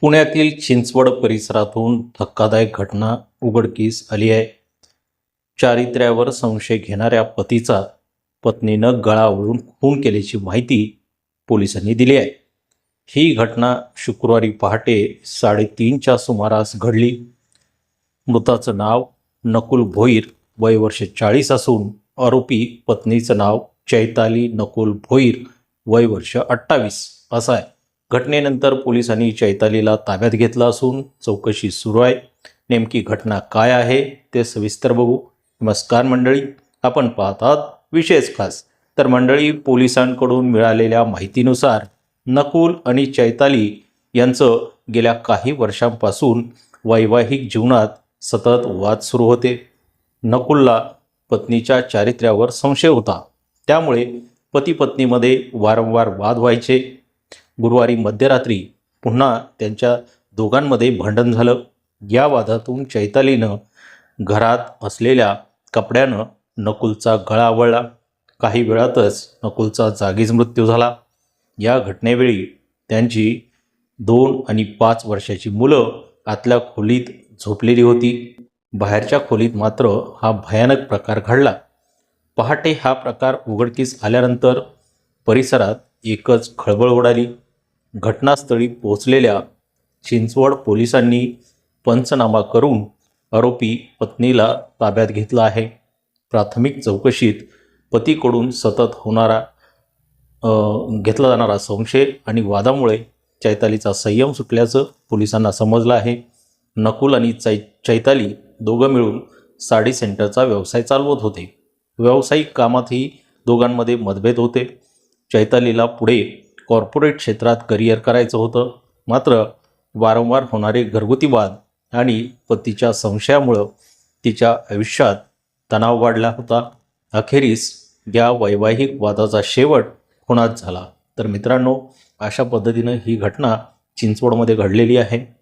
पुण्यातील चिंचवड परिसरातून धक्कादायक घटना उघडकीस आली आहे. चारित्र्यावर संशय घेणाऱ्या पतीचा पत्नीनं गळावळून खून केल्याची माहिती पोलिसांनी दिली आहे. ही घटना शुक्रवारी पहाटे साडेतीनच्या सुमारास घडली. मृताचं नाव नकुल भोईर वय वर्ष चाळीस असून आरोपी पत्नीचं नाव चैताली नकुल भोईर वय वर्ष अठ्ठावीस असं आहे. घटनेनंतर पोलिसांनी चैतालीला ताब्यात घेतलं असून चौकशी सुरू आहे. नेमकी घटना काय आहे ते सविस्तर बघू. नमस्कार मंडळी आपण पाहतात विशेष खास. तर मंडळी पोलिसांकडून मिळालेल्या माहितीनुसार नकुल आणि चैताली यांचं गेल्या काही वर्षांपासून वैवाहिक जीवनात सतत वाद सुरू होते. नकुलला पत्नीच्या चारित्र्यावर संशय होता. त्यामुळे पती पत्नीमध्ये वारंवार वाद व्हायचे. गुरुवारी मध्यरात्री पुन्हा त्यांच्या दोघांमध्ये भांडण झालं. या वादातून चैतालीनं घरात असलेल्या कपड्यानं नकुलचा गळा आवळला. काही वेळातच नकुलचा जागीच मृत्यू झाला. या घटनेवेळी त्यांची दोन आणि पाच वर्षाची मुलं आतल्या खोलीत झोपलेली होती. बाहेरच्या खोलीत मात्र हा भयानक प्रकार घडला. पहाटे हा प्रकार उघडकीस आल्यानंतर परिसरात एकच खळबळ उडाली. घटनास्थळी पोहोचलेल्या चिंचवड पोलिसांनी पंचनामा करून आरोपी पत्नीला ताब्यात घेतला आहे. प्राथमिक चौकशीत पतीकडून सतत होणारा घेतला जाणारा संशय आणि वादामुळे चैतालीचा संयम सुटल्याचं पोलिसांना समजलं आहे. नकुल आणि चै चैताली दोघं मिळून साडी सेंटरचा व्यवसाय चालवत होते. व्यावसायिक कामातही दोघांमध्ये मतभेद होते. चैतालीला पुढे कॉर्पोरेट क्षेत्रात करिअर करायचं होतं. मात्र वारंवार होणारे घरगुती वाद आणि पतीच्या संशयामुळं तिच्या आयुष्यात तणाव वाढला होता. अखेरीस या वैवाहिक वादाचा शेवट खुणात झाला. तर मित्रांनो अशा पद्धतीनं ही घटना चिंचवडमध्ये घडलेली आहे.